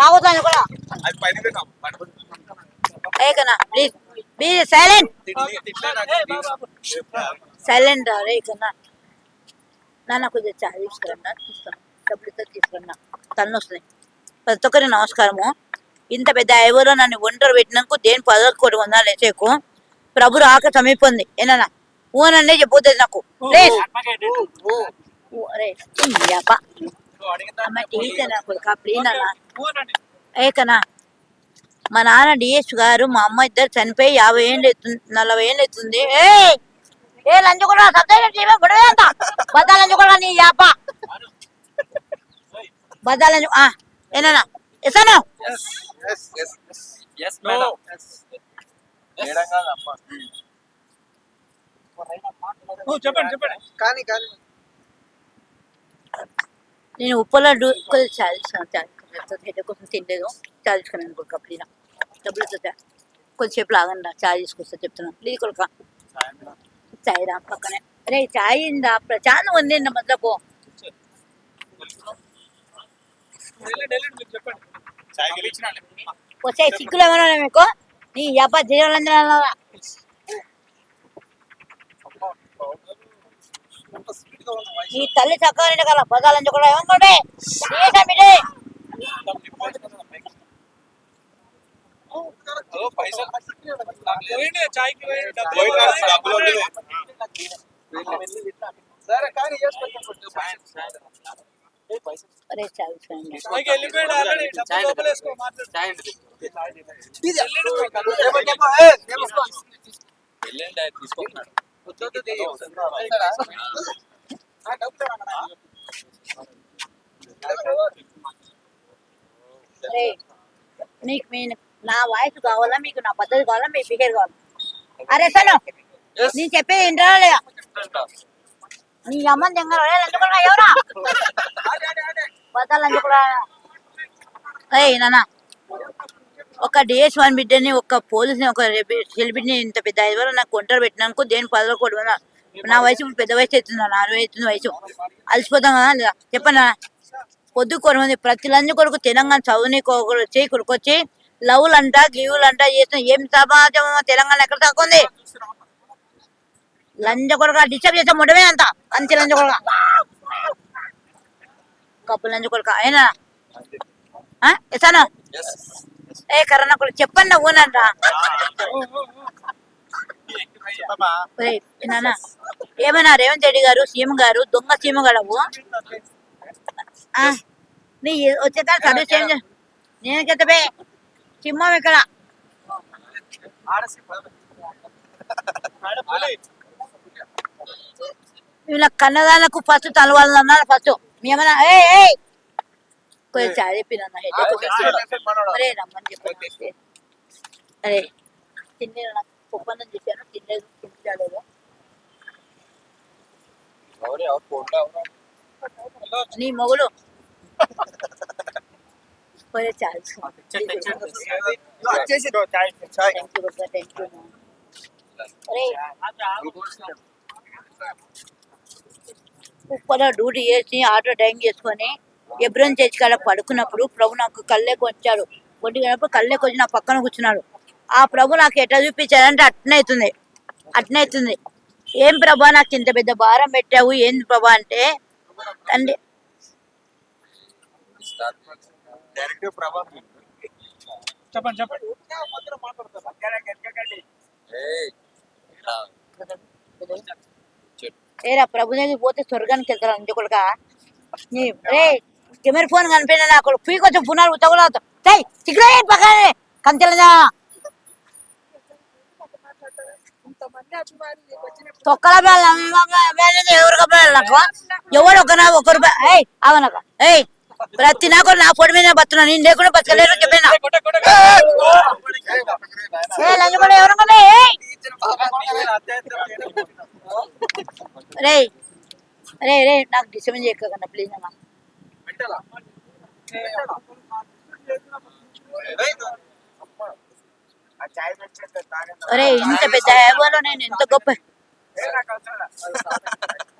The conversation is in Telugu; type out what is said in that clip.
తాగుతాను కూడా. ప్లీజ్. Be silent. రా నాన్న కొంచెం చాయ్ తీసుకురన్నా తీసుకురా డబ్బులు ఇస్తే తీసుకురన్నా తలనొస్తుంది. ప్రతి ఒక్కరికి నమస్కారము. ఇంత పెద్ద ఐవరో నన్ను ఒంటరి పెట్టినందుకు దేని పదవి కోటి వందలు వేసేకు ప్రభు రాక సమీపంది. ఏనన్నా ఊనండి చెప్పొద్దు నాకు. కొడుక ఏకనా మా నాన్న డిఎస్ గారు మా అమ్మ ఇద్దరు చనిపోయి యాభై ఏళ్ళు అవుతుంది నలభై ఏళ్ళు అవుతుంది ఏ ఏ లంచ్ కూడా సత్య గొడవ అంత. బద్దా నీ యాప. బద్దా లంచ్ ఆ ఏనా. చెప్పండి చెప్పండి. కానీ కానీ. నేను ఉప్పలో కొద్దిగా చాలుసుకున్నాను చాలు కోసం తినలేదు చాలుసుకున్నాను కొడుక ప్లీజ్ డబ్బులు ఇస్తా కొద్దిసేపు లాగండి చాయ్ తీసుకొస్తా చెప్తున్నాను ప్లీజ్ కొడుక చాయ్ రా పక్కనే. రే చాయ్ ఇందా ప్రచారం ఉంది మధ్యకు వెళ్ళండి వెళ్ళండి మీరు చెప్పండి. చాయ్ గెలిచినాలే. వచ్చే సిక్కులు ఏమైనా ఉన్నాయా మీకు నీ అబ్బా జీవనందన అంత స్పీడ్ నీ తల్లి చక్కగా కదా పదాలని కూడా ఏమనుకోండి వేసుకో మాట్లాడు. వెళ్ళండి మీ నా వాయిస్ కావాలా మీకు నా పద్ధతి కావాలా మీ బిహేవ్ కావాలా? అరే సను నేను చెప్పే ఏంటో లేదా? నీ అమ్మ ఎందుకున్నా ఎవరా? ఎందుకురా అయ్యి నాన్న ఒక డిఎస్ వన్ బిడ్డని ఒక పోలీస్ని ఒక సెలబ్రిటీని ఇంత పెద్ద ఐదు వరకు నాకు ఒంటరి పెట్టినందుకు దేని కూడా ఉన్నా నా వయసు ఇప్పుడు పెద్ద వయసు అవుతుంది అరవై అవుతుంది వయసు అలసిపోతాం కదా లేదా చెప్పనా? పొద్దు కొరమంది ప్రతి లంచ్ కొడుకు తెలంగాణ చదువుని వచ్చి కొడుకొచ్చి లవ్లు అంట గివ్లు అంట చేసిన ఏం సమాజం తెలంగాణ ఎక్కడ తక్కువ ఉంది లంచ కొడుక డిస్టర్బ్ చేసే ముడమే అంత. అంతే లంచ కొడుక కప్పు లంచ కొడుక? అయినా? ఇస్తాను ఏ కరోనా కొడుకు చెప్పండి ఊనంట. ఏమన్నా రేవంత్ రెడ్డి గారు సీఎం గారు దొంగ సీఎం గడవు ఆ, నీ వచ్చేదా సర్వీస్ నేను చెత్తబే సింహం ఇక్కడ. వీళ్ళ కన్నదాలకు ఫస్ట్ తలవాలన్నారు ఫస్ట్ మేమన్నా ఏ కొంచెం మనోడు. అరే రమ్మని చెప్పండి అరే నాకు ఒప్పందం చెప్పాను తినలేదు తినలేదు ఎవరు ఎవరు ఫోన్లో ఎవరు? నీ మొగుడు. పోయే చాయ్ వచ్చేసి చాయ్ చాయ్. థ్యాంక్ యూ థ్యాంక్ యూ అరే కుప్పలో డ్యూటీ చేసి ఆటో డ్రైవింగ్ చేసుకొని ఎబ్రోన్ చర్చి కాడ పడుకున్నప్పుడు ప్రభు నాకు కళ్ళేకి వచ్చాడు ఒంటికి కళ్ళేకి వచ్చి నా పక్కన కూర్చున్నాడు. ఆ ప్రభు నాకు ఎట్లా చూపించాడంటే అట్నే అవుతుంది. అట్నే అవుతుంది. ఏం ప్రభా నాకు ఇంత పెద్ద భారం పెట్టావు? ఏంది ప్రభా అంటే తండ్రి. చెప్పండి చెప్పండి. ఏరా ప్రభు దగ్గరికి పోతే స్వర్గానికి వెళ్తారా అంతే కొడుక? నీ రే కెమెరా ఫోన్ కనిపోయినా నా కొడుకు పీకి వచ్చి పునాలు తగులవుతా చై చిక్కడ పక్కనే. కంచెలదా తొక్కల బెల్లం ఎవరు కప్పాలి నాకు ఎవరు ఒక నా ఒక రూపాయి అవనక ఏయ్ ప్రతి నాకు నా పొడి మీద బతున్నా నేను లేకుండా బతకలేరు చెప్పినా. రే రే రే నాకు డిస్టర్బెన్స్ చేయకన్నా ప్లీజ్ అమ్మా అరే ఇంత పెద్ద హైవేలో నేను ఎంత గొప్ప